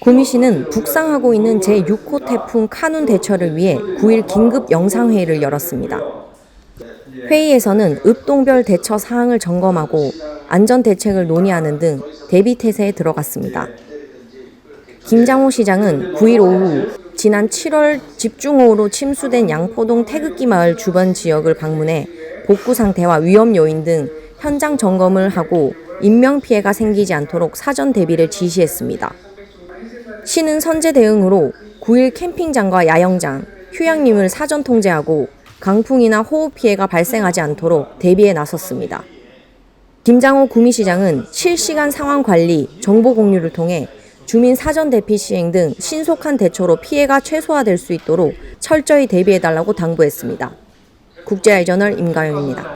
구미시는 북상하고 있는 제6호 태풍 카눈 대처를 위해 9일 긴급 영상회의를 열었습니다. 회의에서는 읍동별 대처 사항을 점검하고 안전 대책을 논의하는 등 대비 태세에 들어갔습니다. 김장호 시장은 9일 오후 지난 7월 집중호우로 침수된 양포동 태극기 마을 주변 지역을 방문해 복구 상태와 위험 요인 등 현장 점검을 하고 인명 피해가 생기지 않도록 사전 대비를 지시했습니다. 시는 선제 대응으로 9일 캠핑장과 야영장, 휴양림을 사전 통제하고 강풍이나 호우 피해가 발생하지 않도록 대비에 나섰습니다. 김장호 구미시장은 실시간 상황 관리, 정보 공유를 통해 주민 사전 대피 시행 등 신속한 대처로 피해가 최소화될 수 있도록 철저히 대비해달라고 당부했습니다. 국제알저널 임가영입니다.